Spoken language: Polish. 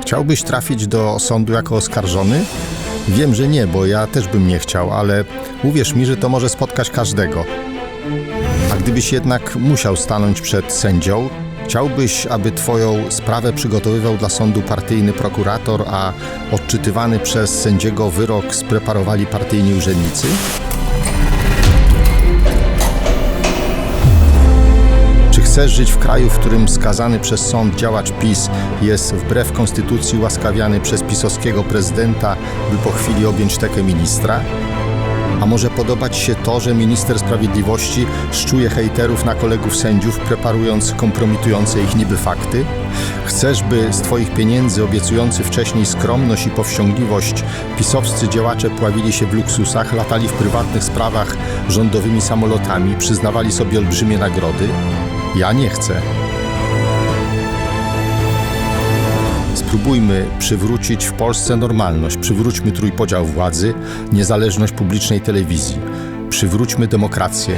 Chciałbyś trafić do sądu jako oskarżony? Wiem, że nie, bo ja też bym nie chciał, ale uwierz mi, że to może spotkać każdego. A gdybyś jednak musiał stanąć przed sędzią, chciałbyś, aby twoją sprawę przygotowywał dla sądu partyjny prokurator, a odczytywany przez sędziego wyrok spreparowali partyjni urzędnicy? Chcesz żyć w kraju, w którym skazany przez sąd działacz PiS jest wbrew konstytucji łaskawiany przez pisowskiego prezydenta, by po chwili objąć tekę ministra? A może podobać się to, że minister sprawiedliwości szczuje hejterów na kolegów sędziów, preparując kompromitujące ich niby fakty? Chcesz, by z Twoich pieniędzy obiecujący wcześniej skromność i powściągliwość pisowscy działacze pławili się w luksusach, latali w prywatnych sprawach rządowymi samolotami, przyznawali sobie olbrzymie nagrody? Ja nie chcę. Spróbujmy przywrócić w Polsce normalność, przywróćmy trójpodział władzy, niezależność publicznej telewizji, przywróćmy demokrację.